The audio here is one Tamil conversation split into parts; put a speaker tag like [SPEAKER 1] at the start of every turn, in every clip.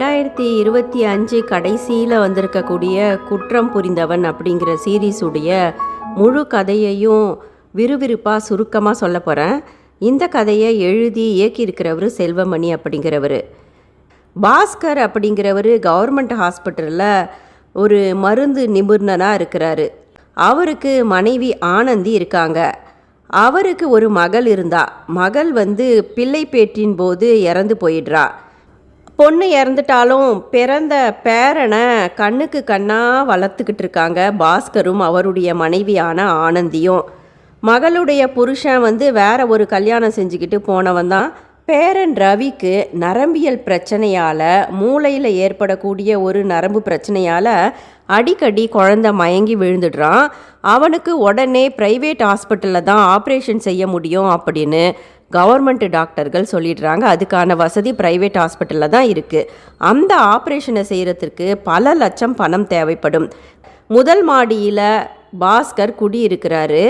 [SPEAKER 1] ரெண்டாயிரத்தி இருபத்தி அஞ்சு கடைசியில் வந்திருக்கக்கூடிய குற்றம் புரிந்தவன் அப்படிங்கிற சீரீஸுடைய முழு கதையையும் விறுவிறுப்பாக சுருக்கமாக சொல்ல போகிறேன் இந்த கதையை எழுதி இயக்கியிருக்கிறவர் செல்வமணி அப்படிங்கிறவர். பாஸ்கர் அப்படிங்கிறவர் கவர்மெண்ட் ஹாஸ்பிட்டலில் ஒரு மருந்து நிபுணராக இருக்கிறாரு. அவருக்கு மனைவி ஆனந்தி இருக்காங்க. அவருக்கு ஒரு மகள் இருந்தா. மகள் வந்து பிள்ளை பேற்றின் போது இறந்து போயிடுறா. பொண்ணு இறந்துட்டாலும் பிறந்த பேரனை கண்ணுக்கு கண்ணாக வளர்த்துக்கிட்டு இருக்காங்க பாஸ்கரும் அவருடைய மனைவியான ஆனந்தியும். மகளுடைய புருஷன் வந்து வேற ஒரு கல்யாணம் செஞ்சுக்கிட்டு போனவன் தான். பேரன் ரவிக்கு நரம்பியல் பிரச்சனையால் மூளையில் ஏற்படக்கூடிய ஒரு நரம்பு பிரச்சனையால் அடிக்கடி குழந்த மயங்கி விழுந்துடுறான். அவனுக்கு உடனே ப்ரைவேட் ஹாஸ்பிட்டலில் தான் ஆப்ரேஷன் செய்ய முடியும் அப்படின்னு கவர்மெண்ட் டாக்டர்கள் சொல்லிடுறாங்க அதுக்கான வசதி ப்ரைவேட் ஹாஸ்பிட்டலில் தான் இருக்குது அந்த ஆப்ரேஷனை செய்கிறதுக்கு பல லட்சம் பணம் தேவைப்படும். முதல் மாடியில் பாஸ்கர் குடியிருக்கிறாரு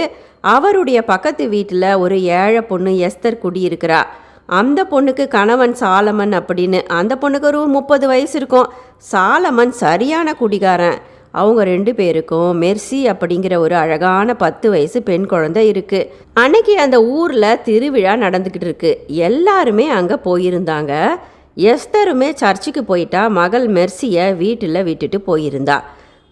[SPEAKER 1] அவருடைய பக்கத்து வீட்டில் ஒரு ஏழை பொண்ணு எஸ்தர் குடியிருக்கிறா அந்த பொண்ணுக்கு கணவன் சாலமன் அப்படின்னு. அந்த பொண்ணுக்கு ஒரு முப்பது வயசு இருக்கும். சாலமன் சரியான குடிகாரன். அவங்க ரெண்டு பேருக்கும் மெர்சி அப்படிங்கிற ஒரு அழகான பத்து வயசு பெண் குழந்தை இருக்கு. அன்னைக்கு அந்த ஊர்ல திருவிழா நடந்துக்கிட்டு இருக்கு. எல்லாருமே அங்க போயிருந்தாங்க. எஸ்தருமே சர்ச்சுக்கு போயிட்டா மகள் மெர்சியை வீட்டில் விட்டுட்டு போயிருந்தா.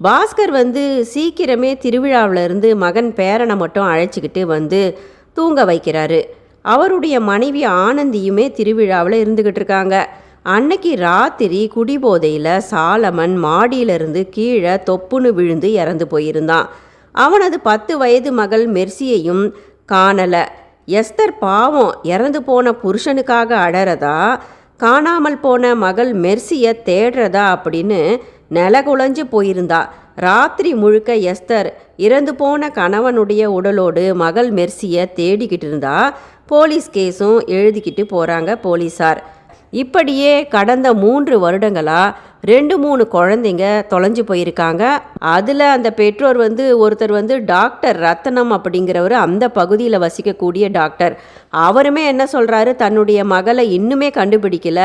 [SPEAKER 1] பாஸ்கர் வந்து சீக்கிரமே திருவிழாவிலிருந்து மகன் பேரனை மட்டும் அழைச்சிக்கிட்டு வந்து தூங்க வைக்கிறாரு. அவருடைய மனைவி ஆனந்தியுமே திருவிழாவில் இருந்துக்கிட்டு இருக்காங்க. அன்னைக்கு ராத்திரி குடிபோதையில் சாலமன் மாடியிலிருந்து கீழே தொப்புன்னு விழுந்து இறந்து போயிருந்தான். அவனது பத்து வயது மகள் மெர்சியையும் காணலை. எஸ்தர் பாவம் இறந்து போன புருஷனுக்காக அடறதா? காணாமல் போன மகள் மெர்சியை தேடுறதா அப்படின்னு நிலகுலைஞ்சு போயிருந்தா. ராத்திரி முழுக்க எஸ்தர் இறந்து போன கணவனுடைய உடலோடு மகள் மெர்சியை தேடிக்கிட்டு இருந்தா. போலீஸ் கேஸும் எழுதிக்கிட்டு போகிறாங்க போலீஸார். இப்படியே கடந்த மூன்று வருடங்களாக ரெண்டு மூணு குழந்தைங்க தொலைஞ்சு போயிருக்காங்க. அதில் அந்த பெற்றோர் வந்து ஒருத்தர் வந்து டாக்டர் ரத்தனம் அப்படிங்கிறவர் அந்த பகுதியில் வசிக்கக்கூடிய டாக்டர். அவருமே என்ன சொல்கிறாரு தன்னுடைய மகளை இன்னுமே கண்டுபிடிக்கல.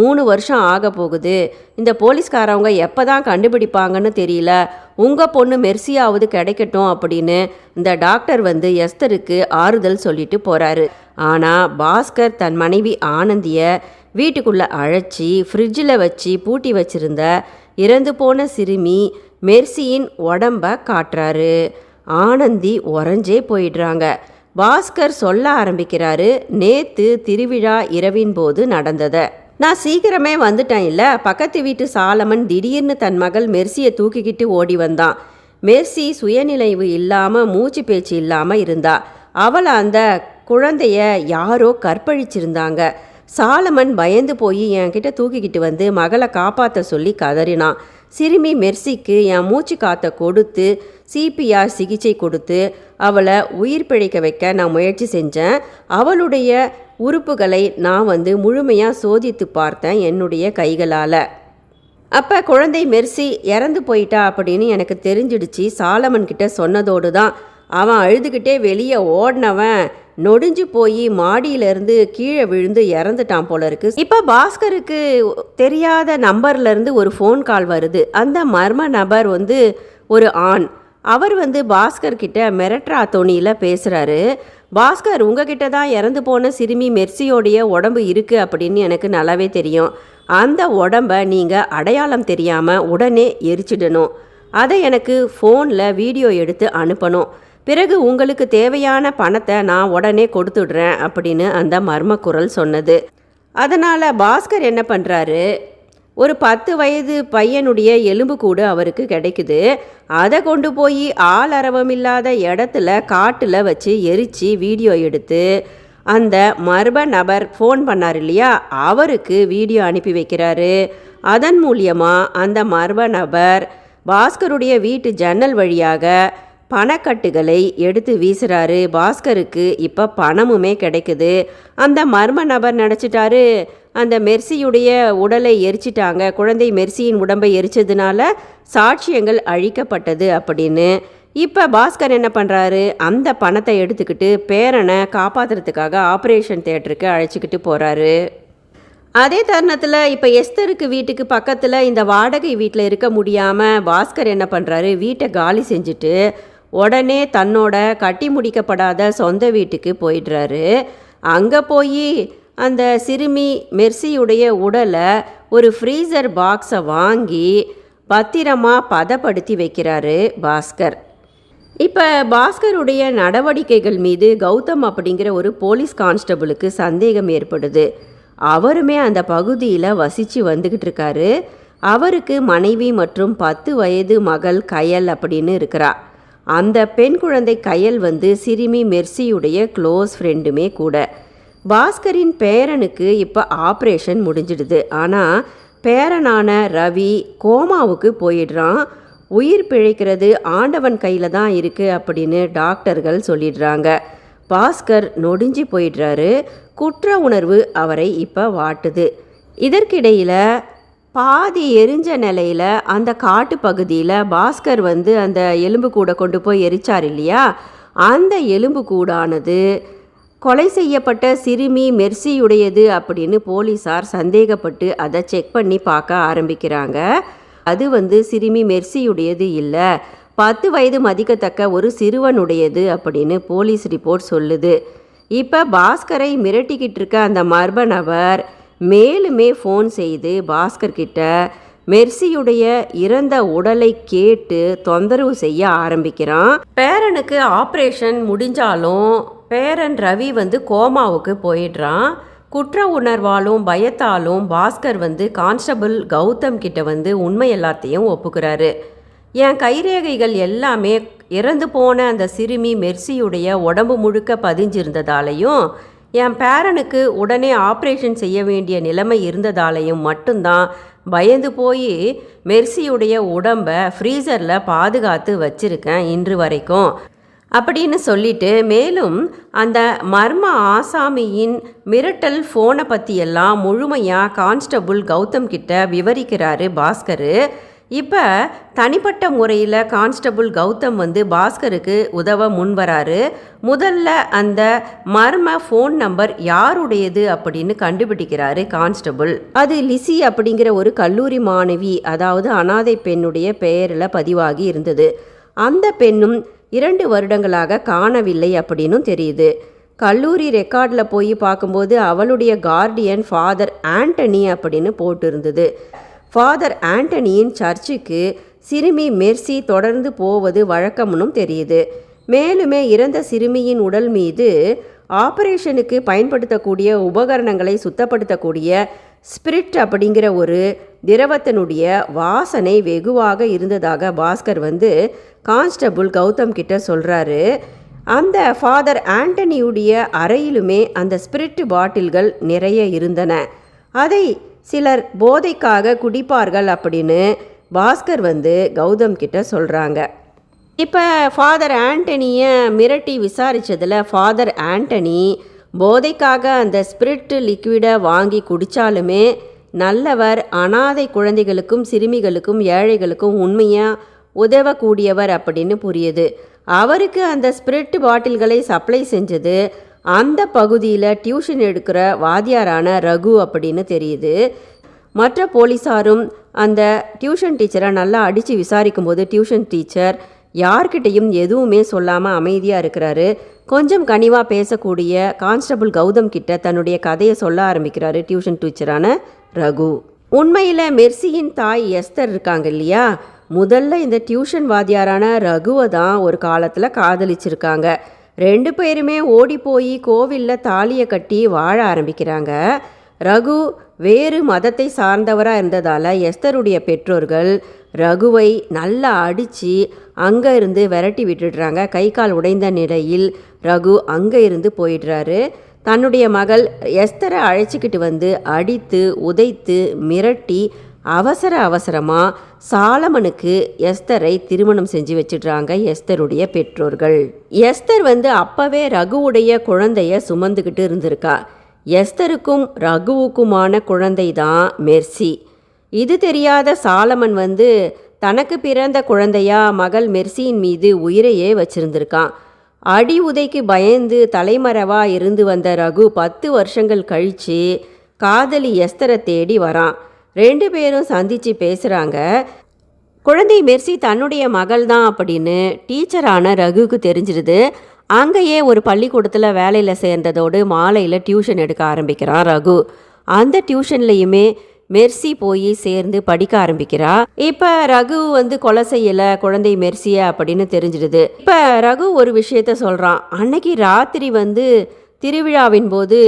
[SPEAKER 1] மூணு வருஷம் ஆக போகுது. இந்த போலீஸ்காரவங்க எப்போ தான் கண்டுபிடிப்பாங்கன்னு தெரியல. உங்கள் பொண்ணு மெர்சியாவது கிடைக்கட்டும் அப்படின்னு இந்த டாக்டர் வந்து எஸ்தருக்கு ஆறுதல் சொல்லிட்டு போகிறாரு ஆனால் பாஸ்கர் தன் மனைவி ஆனந்தியை வீட்டுக்குள்ளே அழைச்சி ஃப்ரிட்ஜில் வச்சு பூட்டி வச்சிருந்த இறந்து போன சிறுமி மெர்சியின் உடம்ப காட்டுறாரு. ஆனந்தி உறைஞ்சே போயிடுறாங்க. பாஸ்கர் சொல்ல ஆரம்பிக்கிறாரு நேத்து திருவிழா இரவின் போது நடந்ததை. நான் சீக்கிரமே வந்துட்டேன் இல்லை பக்கத்து வீட்டு சாலமன் திடீர்னு தன் மகள் மெர்சியை தூக்கிக்கிட்டு ஓடி வந்தான். மெர்சி சுயநிலைவு இல்லாமல் மூச்சு பேச்சு இல்லாமல் இருந்தா. அவளை அந்த குழந்தைய யாரோ கற்பழிச்சிருந்தாங்க. சாலமன் பயந்து போய் என்கிட்ட தூக்கிக்கிட்டு வந்து மகளை காப்பாற்ற சொல்லி கதறினான். சிறுமி மெர்சிக்கு என் மூச்சு காற்றை கொடுத்து சிபிஆர் சிகிச்சை கொடுத்து அவளை உயிர் பிழைக்க வைக்க நான் முயற்சி செஞ்சேன். அவளுடைய உறுப்புகளை நான் வந்து முழுமையாக சோதித்து பார்த்தேன் என்னுடைய கைகளால். அப்போ குழந்தை மெர்சி இறந்து போயிட்டா அப்படின்னு எனக்கு தெரிஞ்சிடுச்சு. சாலமன் கிட்ட சொன்னதோடு தான் அவன் அழுதுகிட்டே வெளியே ஓடினவன் நொடிஞ்சு போய் மாடியிலேருந்து கீழே விழுந்து இறந்துட்டான் போல இருக்கு. இப்போ பாஸ்கருக்கு தெரியாத நம்பர்லேருந்து ஒரு ஃபோன் கால் வருது. அந்த மர்ம நபர் வந்து ஒரு ஆண். அவர் வந்து பாஸ்கர் கிட்ட மிரட்ரா தொனியில் பேசுகிறாரு பாஸ்கர் உங்ககிட்ட தான் இறந்து போன சிறுமி மெர்சியோடைய உடம்பு இருக்குது அப்படின்னு எனக்கு நல்லாவே தெரியும். அந்த உடம்ப நீங்கள் அடையாளம் தெரியாமல் உடனே எரிச்சிடணும். அதை எனக்கு ஃபோனில் வீடியோ எடுத்து அனுப்பணும். பிறகு உங்களுக்கு தேவையான பணத்தை நான் உடனே கொடுத்துடுறேன் அப்படின்னு அந்த மர்ம குரல் சொன்னது. அதனால் பாஸ்கர் என்ன பண்ணுறாரு ஒரு பத்து வயது பையனுடைய எலும்பு கூடு அவருக்கு கிடைக்குது. அதை கொண்டு போய் ஆள் அரவமில்லாத இடத்துல காட்டில் வச்சு எரித்து வீடியோ எடுத்து அந்த மர்ம நபர் ஃபோன் பண்ணார் இல்லையா? அவருக்கு வீடியோ அனுப்பி வைக்கிறாரு. அதன் மூலியமாக அந்த மர்ம நபர் பாஸ்கருடைய வீட்டு ஜன்னல் வழியாக பணக்கட்டுகளை எடுத்து வீசுறாரு. பாஸ்கருக்கு இப்போ பணமுமே கிடைக்குது. அந்த மர்ம நபர் நினச்சிட்டாரு அந்த மெர்சியுடைய உடலை எரிச்சிட்டாங்க. குழந்தை மெர்சியின் உடம்பை எரிச்சதுனால சாட்சியங்கள் அழிக்கப்பட்டது அப்படின்னு. இப்போ பாஸ்கர் என்ன பண்ணுறாரு அந்த பணத்தை எடுத்துக்கிட்டு பேரனை காப்பாற்றுறதுக்காக ஆப்ரேஷன் தேட்டருக்கு அழைச்சிக்கிட்டு போகிறாரு அதே தருணத்தில் இப்போ எஸ்தருக்கு வீட்டுக்கு பக்கத்தில் இந்த வாடகை வீட்டில் இருக்க முடியாமல் பாஸ்கர் என்ன பண்ணுறாரு வீட்டை காலி செஞ்சுட்டு உடனே தன்னோட கட்டி முடிக்கப்படாத சொந்த வீட்டுக்கு போயிடுறாரு. அங்கே போய் அந்த சிறுமி மெர்சியுடைய உடலை ஒரு ஃப்ரீசர் பாக்ஸை வாங்கி பத்திரமா பதப்படுத்தி வைக்கிறாரு பாஸ்கர். இப்போ பாஸ்கருடைய நடவடிக்கைகள் மீது கௌதம் அப்படிங்கிற ஒரு போலீஸ் கான்ஸ்டபிளுக்கு சந்தேகம் ஏற்படுது. அவருமே அந்த பகுதியில் வசித்து வந்துக்கிட்டு இருக்காரு. அவருக்கு மனைவி மற்றும் பத்து வயது மகள் கயல் அப்படின்னு இருக்கிறா. அந்த பெண் குழந்தை கையல் வந்து சிறுமி மெர்சியுடைய க்ளோஸ் ஃப்ரெண்டுமே கூட. பாஸ்கரின் பேரனுக்கு இப்போ ஆப்ரேஷன் முடிஞ்சிடுது. ஆனால் பேரனான ரவி கோமாவுக்கு போயிடுறான். உயிர் பிழைக்கிறது ஆண்டவன் கையில் தான் இருக்குது அப்படின்னு டாக்டர்கள் சொல்லிடுறாங்க. பாஸ்கர் நொடிஞ்சு போயிடுறாரு. குற்ற உணர்வு அவரை இப்போ வாட்டுது. இதற்கிடையில் பாதி எரிஞ்ச நிலையில் அந்த காட்டு பகுதியில் பாஸ்கர் வந்து அந்த எலும்பு கூடை கொண்டு போய் எரிச்சார் இல்லையா? அந்த எலும்பு கூடானது கொலை செய்யப்பட்ட சிறுமி மெர்சியுடையது அப்படின்னு போலீஸார் சந்தேகப்பட்டு அதை செக் பண்ணி பார்க்க ஆரம்பிக்கிறாங்க. அது வந்து சிறுமி மெர்சியுடையது இல்லை. பத்து வயது மதிக்கத்தக்க ஒரு சிறுவனுடையது அப்படின்னு போலீஸ் ரிப்போர்ட் சொல்லுது. இப்போ பாஸ்கரை மிரட்டிக்கிட்டு இருக்க அந்த மர்ம நபர் மேலுமே ஃபோன் செய்து பாஸ்கர் கிட்ட மெர்சியுடைய இறந்த உடலை கேட்டு தொந்தரவு செய்ய ஆரம்பிக்கிறான். பேரனுக்கு ஆப்ரேஷன் முடிஞ்சாலும் பேரன் ரவி வந்து கோமாவுக்கு போயிடுறான். குற்ற உணர்வாலும் பயத்தாலும் பாஸ்கர் வந்து கான்ஸ்டபிள் கௌதம் கிட்ட வந்து உண்மை எல்லாத்தையும் ஒப்புக்கிறாரு. என் கைரேகைகள் எல்லாமே இறந்து போன அந்த சிறுமி மெர்சியுடைய உடம்பு முழுக்க பதிஞ்சிருந்ததாலையும் என் பேரனுக்கு உடனே ஆப்ரேஷன் செய்ய வேண்டிய நிலைமை இருந்ததாலையும் மட்டும்தான் பயந்து போய் மெர்சியுடைய உடம்பை ஃப்ரீசரில் பாதுகாத்து வச்சிருக்கேன் இன்று வரைக்கும். அப்படின்னு சொல்லிட்டு மேலும் அந்த மர்ம ஆசாமியின் மிரட்டல் ஃபோனை பற்றியெல்லாம் முழுமையாக கான்ஸ்டபுள் கௌதம் கிட்ட விவரிக்கிறாரு பாஸ்கரு. இப்போ தனிப்பட்ட முறையில் கான்ஸ்டபுள் கௌதம் வந்து பாஸ்கருக்கு உதவ முன்வராரு முதல்ல அந்த மர்ம ஃபோன் நம்பர் யாருடையது அப்படின்னு கண்டுபிடிக்கிறாரு கான்ஸ்டபுள். அது லிசி அப்படிங்கிற ஒரு கல்லூரி மாணவி அதாவது அனாதை பெண்ணுடைய பெயரில் பதிவாகி இருந்தது. அந்த பெண்ணும் இரண்டு வருடங்களாக காணவில்லை அப்படின்னும் தெரியுது. கல்லூரி ரெக்கார்டில் போய் பார்க்கும்போது அவளுடைய கார்டியன் ஃபாதர் ஆண்டனி அப்படின்னு போட்டிருந்தது. ஃபாதர் ஆண்டனியின் சர்ச்சுக்கு சிறுமி மெர்சி தொடர்ந்து போவது வழக்கம்னும் தெரியுது. மேலுமே இறந்த சிறுமியின் உடல் மீது ஆபரேஷனுக்கு பயன்படுத்தக்கூடிய உபகரணங்களை சுத்தப்படுத்தக்கூடிய ஸ்பிரிட் அப்படிங்கிற ஒரு திரவத்தினுடைய வாசனை வெகுவாக இருந்ததாக பாஸ்கர் வந்து கான்ஸ்டபுள் கௌதம் கிட்ட சொல்கிறாரு அந்த ஃபாதர் ஆண்டனியுடைய அறையிலுமே அந்த ஸ்பிரிட் பாட்டில்கள் நிறைய இருந்தன. அதை சிலர் போதைக்காக குடிப்பார்கள் அப்படின்னு பாஸ்கர் வந்து கௌதம் கிட்ட சொல்கிறாங்க இப்போ ஃபாதர் ஆண்டனியை மிரட்டி விசாரித்ததில் ஃபாதர் ஆண்டனி போதைக்காக அந்த ஸ்பிரிட் லிக்விடை வாங்கி குடித்தாலுமே நல்லவர் அனாதை குழந்தைகளுக்கும் சிறுமிகளுக்கும் ஏழைகளுக்கும் உண்மையாக உதவக்கூடியவர் அப்படின்னு புரியுது. அவருக்கு அந்த ஸ்பிரிட் பாட்டில்களை சப்ளை செஞ்சது அந்த பகுதியில் டியூஷன் எடுக்கிற வாத்தியாரான ரகு அப்படின்னு தெரியுது. மற்ற போலீஸாரும் அந்த டியூஷன் டீச்சரை நல்லா அடித்து விசாரிக்கும் போது டியூஷன் டீச்சர் யார்கிட்டையும் எதுவுமே சொல்லாமல் அமைதியாக இருக்கிறாரு. கொஞ்சம் கனிவாக பேசக்கூடிய கான்ஸ்டபுள் கௌதம் கிட்ட தன்னுடைய கதையை சொல்ல ஆரம்பிக்கிறாரு டியூஷன் டீச்சரான ரகு. உண்மையில் மெர்சியின் தாய் எஸ்தர் இருக்காங்க இல்லையா? முதல்ல இந்த டியூஷன் வாத்தியாரான ரகுவை தான் ஒரு காலத்தில் காதலிச்சிருக்காங்க. ரெண்டு பேருமே ஓடி போய் கோவிலில் தாலியை கட்டி வாழ ஆரம்பிக்கிறாங்க. ரகு வேறு மதத்தை சார்ந்தவராக இருந்ததால் எஸ்தருடைய பெற்றோர்கள் ரகுவை நல்லா அடித்து அங்கே இருந்து விரட்டி விட்டுடுறாங்க. கை கால் உடைந்த நிலையில் ரகு அங்கே இருந்து போயிடுறாரு. தன்னுடைய மகள் எஸ்தரை அழைச்சிக்கிட்டு வந்து அடித்து உதைத்து மிரட்டி அவசர அவசரமாக சாலமனுக்கு எஸ்தரை திருமணம் செஞ்சு வச்சிடுறாங்க எஸ்தருடைய பெற்றோர்கள். எஸ்தர் வந்து அப்பவே ரகுவுடைய குழந்தைய சுமந்துக்கிட்டு இருந்திருக்கா. எஸ்தருக்கும் ரகுவுக்குமான குழந்தை தான் மெர்சி. இது தெரியாத சாலமன் வந்து தனக்கு பிறந்த குழந்தையா மகள் மெர்சியின் மீது உயிரையே வச்சிருந்திருக்கான். அடி உதைக்கு பயந்து தலைமறைவா இருந்து வந்த ரகு பத்து வருஷங்கள் கழித்து காதலி எஸ்தரை தேடி வரான். ரெண்டு பேரும் சந்தித்து பேசுகிறாங்க குழந்தை மெர்சி தன்னுடைய மகள் தான் அப்படின்னு டீச்சரான ரகுவுக்கு தெரிஞ்சிருது. அங்கேயே ஒரு பள்ளிக்கூடத்தில் வேலையில் சேர்ந்ததோடு மாலையில் டியூஷன் எடுக்க ஆரம்பிக்கிறான் ரகு. அந்த டியூஷன்லையுமே மெர்சி போய் சேர்ந்து படிக்க ஆரம்பிக்கிறா. இப்போ ரகு வந்து கொலை செய்யலை குழந்தை மெர்சிய அப்படின்னு தெரிஞ்சிடுது இப்போ ரகு ஒரு விஷயத்த சொல்கிறான் அன்னைக்கு ராத்திரி வந்து திருவிழாவின் போது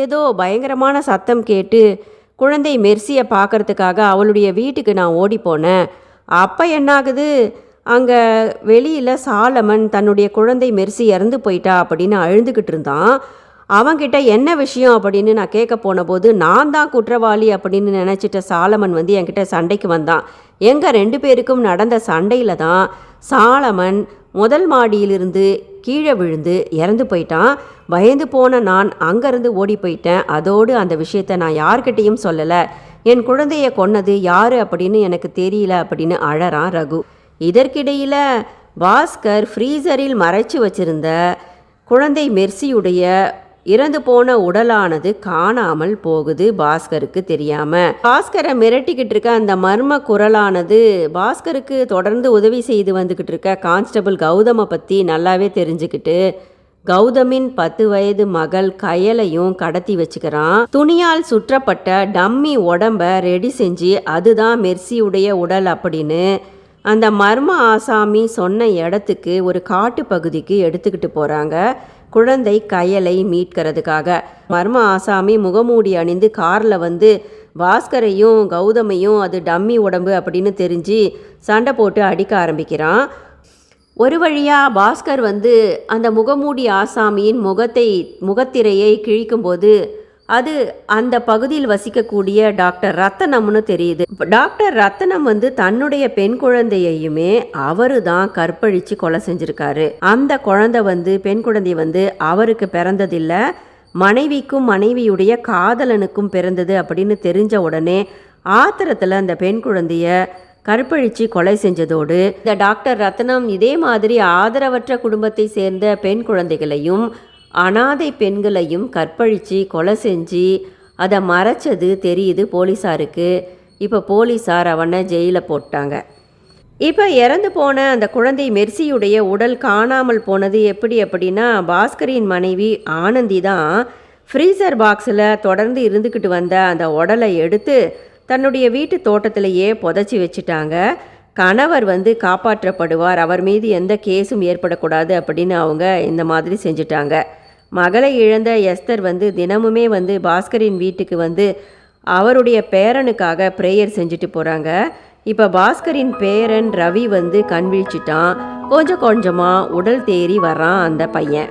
[SPEAKER 1] ஏதோ பயங்கரமான சத்தம் கேட்டு குழந்தை மெர்சியை பார்க்கறதுக்காக அவளுடைய வீட்டுக்கு நான் ஓடி போனேன். அப்போ என்னாகுது? அங்கே வெளியில் சாலமன் தன்னுடைய குழந்தை மெர்சி இறந்து போயிட்டா அப்படின்னு அழுதுகிட்டு இருந்தான். அவங்கிட்ட என்ன விஷயம் அப்படின்னு நான் கேட்க போன போது நான் தான் குற்றவாளி அப்படின்னு நினச்சிட்ட சாலமன் வந்து என்கிட்ட சண்டைக்கு வந்தான். எங்கள் ரெண்டு பேருக்கும் நடந்த சண்டையில் தான் சாலமன் முதல் மாடியிலிருந்து கீழே விழுந்து இறந்து போயிட்டான். பயந்து போன நான் அங்கேருந்து ஓடி போயிட்டேன். அதோடு அந்த விஷயத்தை நான் யார்கிட்டேயும் சொல்லலை. என் குழந்தைய கொன்னது யாரு அப்படின்னு எனக்கு தெரியல அப்படின்னு அழறான் ரகு. இதற்கிடையில் பாஸ்கர் ஃப்ரீசரில் மறைச்சு வச்சிருந்த குழந்தை மெர்சியுடைய இறந்து போன உடலானது காணாமல் போகுது பாஸ்கருக்கு தெரியாம. பாஸ்கரை மிரட்டிக்கிட்டு இருக்க அந்த மர்ம குரலானது பாஸ்கருக்கு தொடர்ந்து உதவி செய்து வந்துக்கிட்டு இருக்க கான்ஸ்டபிள் கௌதமை பற்றி நல்லாவே தெரிஞ்சுக்கிட்டு கௌதமின் பத்து வயது மகள் கயலையும் கடத்தி வச்சுக்கிறான். துணியால் சுற்றப்பட்ட டம்மி உடம்ப ரெடி செஞ்சு அதுதான் மெர்சியுடைய உடல் அப்படின்னு அந்த மர்ம ஆசாமி சொன்ன இடத்துக்கு ஒரு காட்டு பகுதிக்கு எடுத்துக்கிட்டு போகிறாங்க குழந்தை கயலை மீட்கிறதுக்காக. மர்ம ஆசாமி முகமூடி அணிந்து காரில் வந்து பாஸ்கரையும் கௌதமையும் அது டம்மி உடம்பு அப்படின்னு தெரிஞ்சு சண்டை போட்டு அடிக்க ஆரம்பிக்கிறான். ஒரு வழியாக பாஸ்கர் வந்து அந்த முகமூடி ஆசாமியின் முகத்தை முகத்திரையை கிழிக்கும்போது அது அந்த பகுதியில் வசிக்கக்கூடிய டாக்டர் ரத்தனம்னு தெரியுது. டாக்டர் ரத்தனம் வந்து தன்னுடைய பெண் குழந்தையையுமே அவரு தான் கற்பழிச்சு கொலை செஞ்சிருக்காரு. அந்த குழந்தை வந்து பெண் குழந்தை வந்து அவருக்கு பிறந்ததில்ல. மனைவிக்கும் மனைவியுடைய காதலனுக்கும் பிறந்தது அப்படின்னு தெரிஞ்ச உடனே ஆத்திரத்தில் அந்த பெண் குழந்தைய கற்பழிச்சு கொலை செஞ்சதோடு இந்த டாக்டர் ரத்னம் இதே மாதிரி ஆதரவற்ற குடும்பத்தை சேர்ந்த பெண் குழந்தைகளையும் அனாதை பெண்களையும் கற்பழித்து கொலை செஞ்சு அதை மறைச்சது தெரியுது போலீஸாருக்கு இப்போ போலீஸார் அவனை ஜெயிலில் போட்டாங்க. இப்போ இறந்து போன அந்த குழந்தை மெர்சியுடைய உடல் காணாமல் போனது எப்படி அப்படின்னா பாஸ்கரின் மனைவி ஆனந்தி தான் ஃப்ரீசர் பாக்ஸில் தொடர்ந்து இருந்துக்கிட்டு வந்த அந்த உடலை எடுத்து தன்னுடைய வீட்டு தோட்டத்திலேயே புதைச்சி வச்சுட்டாங்க. கணவர் வந்து காப்பாற்றப்படுவார் அவர் மீது எந்த கேஸும் ஏற்படக்கூடாது அப்படின்னு அவங்க இந்த மாதிரி செஞ்சுட்டாங்க. மகளை இழந்த எஸ்தர் வந்து தினமுமே வந்து பாஸ்கரின் வீட்டுக்கு வந்து அவருடைய பேரனுக்காக ப்ரேயர் செஞ்சுட்டு போகிறாங்க இப்போ பாஸ்கரின் பேரன் ரவி வந்து கண் விழிச்சிட்டான். கொஞ்சம் கொஞ்சமாக உடல் தேறி வர்றான் அந்த பையன்.